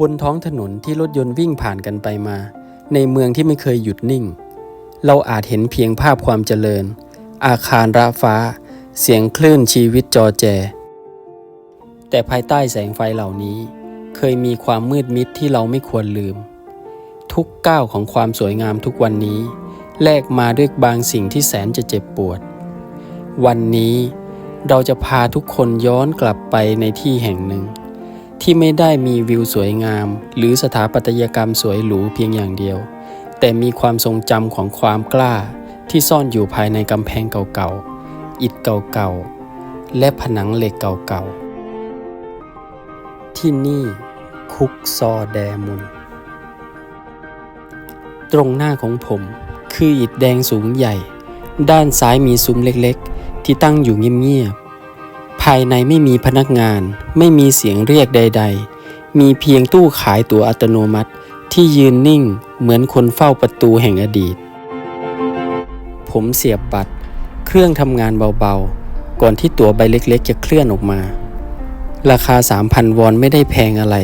บนท้องถนนที่รถยนต์วิ่งผ่านกันไปมา ในเมืองที่ไม่เคยหยุดนิ่ง เราอาจเห็นเพียงภาพความเจริญ อาคารระฟ้า เสียงคลื่นชีวิตจอแจ แต่ภายใต้แสงไฟเหล่านี้ เคยมีความมืดมิดที่เราไม่ควรลืม ทุกก้าวของความสวยงามทุกวันนี้ แลกมาด้วยบางสิ่งที่แสนจะเจ็บปวด วันนี้เราจะพาทุกคนย้อนกลับไปในที่แห่งหนึ่ง ที่ไม่ได้มีวิวสวยงาม หรือสถาปัตยกรรมสวยหรูเพียงอย่างเดียว แต่มีความทรงจำของความกล้าที่ซ่อนอยู่ภายในกำแพงเก่าๆ อิฐเก่าๆ และผนังเหล็กเก่าๆ ที่นี่คุกซอแดมุน ตรงหน้าของผมคืออิฐแดงสูงใหญ่ ด้านซ้ายมีซุ้มเล็กๆ ที่ตั้งอยู่เงียบๆ ภายในไม่มีพนักงาน ไม่มีเสียงเรียกใด ๆ มีเพียงตู้ขายตั๋วอัตโนมัติที่ยืนนิ่งเหมือนคนเฝ้าประตูแห่งอดีต ผมเสียบบัตร เครื่องทำงานเบาๆ ก่อนที่ตั๋วใบเล็กๆ จะเคลื่อนออกมา ราคา 3,000 วอนไม่ได้แพงอะไร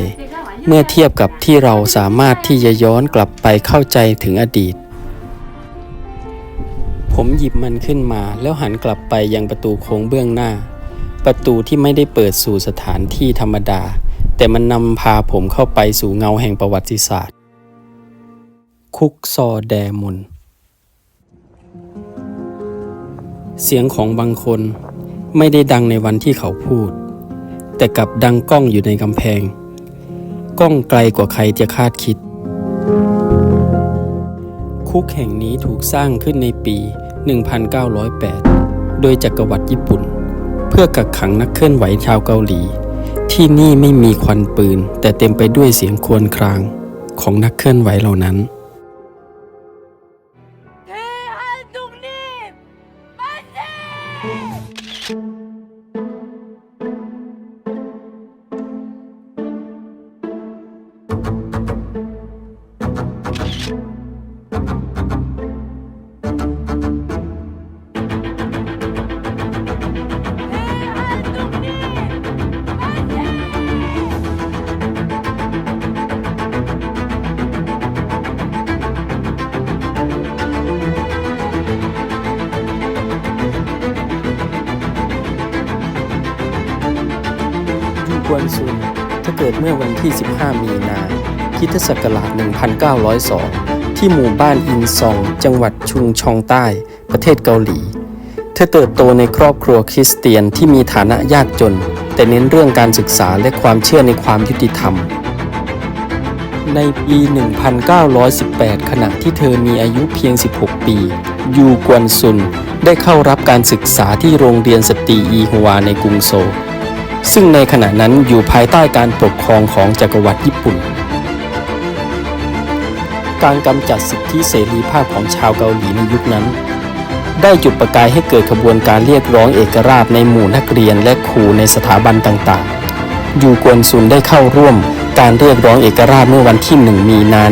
เมื่อเทียบกับที่เราสามารถที่จะย้อนกลับไปเข้าใจถึงอดีต ผมหยิบมันขึ้นมาแล้วหันกลับไปยังประตูโค้งเบื้องหน้า ประตูที่ไม่ได้เปิดสู่สถานที่ธรรมดา แต่มันนำพาผมเข้าไปสู่เงาแห่งประวัติศาสตร์ คุกซอแดมุนเสียงของบางคนไม่ได้ดังในวันที่เขาพูด แต่กลับดังก้องอยู่ในกำแพง ก้องไกลกว่าใครจะคาดคิด คุกแห่งนี้ถูกสร้างขึ้นในปี 1908 โดยจักรวรรดิญี่ปุ่น เพื่อกักขังนักเคลื่อนไหวชาวเกาหลี ที่นี่ไม่มีควันปืน แต่เต็มไปด้วยเสียงครวญครางของนักเคลื่อนไหวเหล่านั้น대 วนซุนถ้าเกิดเมื่อวันที่ 15 มีนาคริสตศักราช 1902 ที่หมู่บ้านอินซอง จังหวัดชุงชองใต้ ประเทศเกาหลี เธอเติบโตในครอบครัวคริสเตียนที่มีฐานะยากจน แต่เน้นเรื่องการศึกษาและความเชื่อในความยุติธรรม ในปี 1918 ขณะที่เธอมีอายุเพียง 16 ปี ยูกวนซุนได้เข้ารับการศึกษาที่โรงเรียนสตรีอีฮัวในกรุงโซล ซึ่งในขณะนั้นอยู่ภายใต้การปกครองของจักรวรรดิญี่ปุ่น การกำจัดสิทธิเสรีภาพของชาวเกาหลีในยุคนั้น ได้จุดประกายให้เกิดขบวนการเรียกร้องเอกราชในหมู่นักเรียนและครูในสถาบันต่างๆ ยูกวนซุนได้เข้าร่วมการเรียกร้องเอกราชเมื่อวันที่ 1 มีนา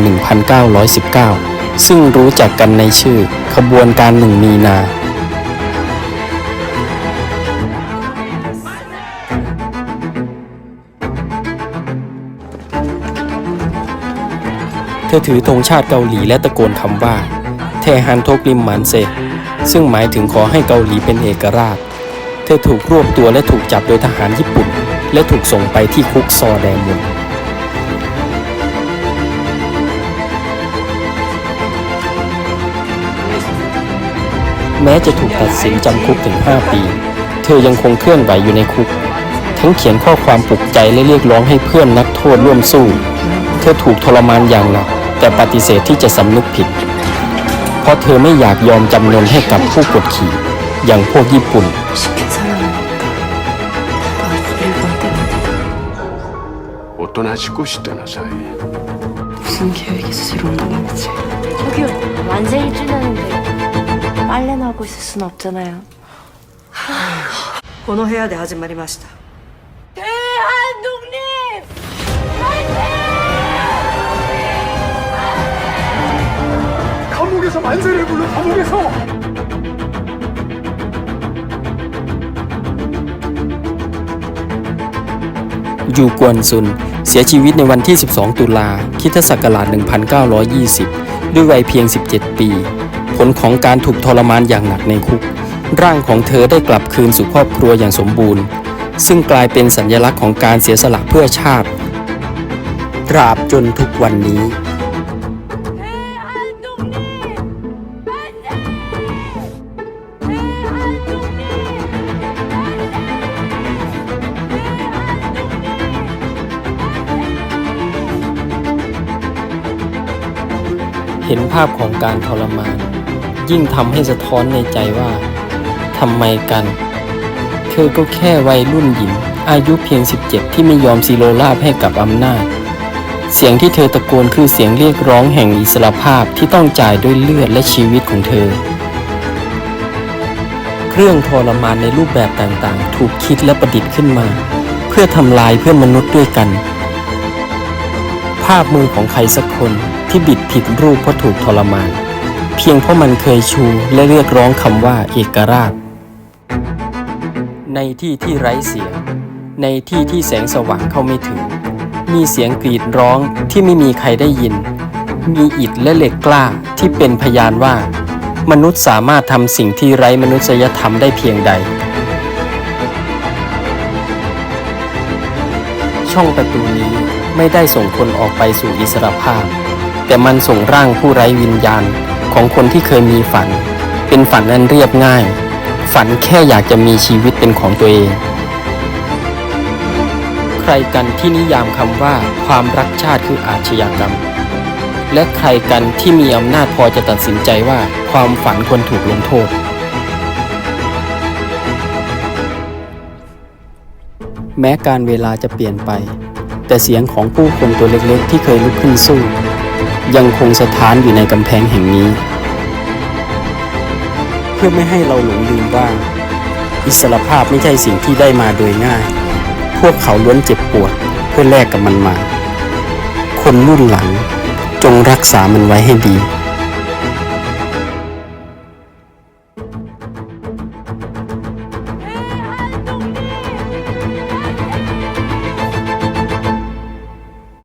1919 ซึ่งรู้จักกันในชื่อ ขบวนการ 1 มีนา เธอถือธงชาติเกาหลีและตะโกนคำว่าเทฮันโทกริมหมันเซ ซึ่งหมายถึงขอให้เกาหลีเป็นเอกราช เธอถูกรวบตัวและถูกจับโดยทหารญี่ปุ่น และถูกส่งไปที่คุกซอแดมุนแม้จะถูกตัดสินจำคุกถึง 5 ปี เธอยังคงเคลื่อนไหวอยู่ในคุก ทั้งเขียนข้อความปลุกใจและเรียกร้องให้เพื่อนนักโทษร่วมสู้ เธอถูกทรมานอย่างหนัก แต่ปฏิเสธที่จะสำนึกผิด เพราะเธอไม่อยากยอมจำนนให้กับผู้กดขี่ อย่างพวกญี่ปุ่น 무슨 계획에서 새로운 남이 지? 저기 요, 완전히 찔렸는데 빨래나 하고 있을 순 없잖아 요. 번호해야 돼, 아줌마리 마시 다. 대한독 립! 파이 팅! 감옥에서 만세를 불러 감옥에서 ยูกวนซุน เสียชีวิตในวันที่ 12 ตุลาคริสตศักราช 1920 ด้วยวัยเพียง 17 ปี ผลของการถูกทรมานอย่างหนักในคุก ร่างของเธอได้กลับคืนสู่ครอบครัวอย่างสมบูรณ์ ซึ่งกลายเป็นสัญลักษณ์ของการเสียสละเพื่อชาติ ตราบจนทุกวันนี้ เห็นภาพของการทรมาน ยิ่งทำให้สะท้อนในใจว่าทำไมกัน เธอก็แค่วัยรุ่นหญิง อายุเพียง 17 ที่ไม่ยอมซีโรราบให้กับอำนาจ เสียงที่เธอตะโกนคือเสียงเรียกร้องแห่งอิสรภาพที่ต้องจ่ายด้วยเลือดและชีวิตของเธอ เครื่องทรมานในรูปแบบต่างๆ ถูกคิดและประดิษฐ์ขึ้นมา เพื่อทำลายเพื่อนมนุษย์ด้วยกัน ภาพมือของใครสักคน ที่บิดผิดรูปเพราะถูกทรมาน เพียงเพราะมันเคยชูและเรียกร้องคำว่าเอกราช ในที่ที่ไร้เสียง ในที่ที่แสงสว่างเข้าไม่ถึง มีเสียงกรีดร้องที่ไม่มีใครได้ยิน มีอิฐและเหล็กกล้าที่เป็นพยานว่า มนุษย์สามารถทำสิ่งที่ไร้มนุษยธรรมได้เพียงใด ช่องประตูนี้ไม่ได้ส่งคนออกไปสู่อิสรภาพ แต่มันส่งร่างผู้ไร้วิญญาณของคนที่เคยมีฝัน เป็นฝันอันเรียบง่าย ฝันแค่อยากจะมีชีวิตเป็นของตัวเอง ใครกันที่นิยามคำว่าความรักชาติคืออาชญากรรม และใครกันที่มีอำนาจพอจะตัดสินใจว่าความฝันควรถูกลงโทษแม้การเวลาจะเปลี่ยนไป แต่เสียงของผู้คนตัวเล็กๆ ที่เคยลุกขึ้นสู้ ยังคงสถานอยู่ในกำแพงแห่งนี้ เพื่อไม่ให้เราหลงลืมว่าอิสรภาพไม่ใช่สิ่งที่ได้มาโดยง่าย พวกเขาล้วนเจ็บปวดเพื่อแลกกับมันมา คนรุ่นหลังจงรักษามันไว้ให้ดี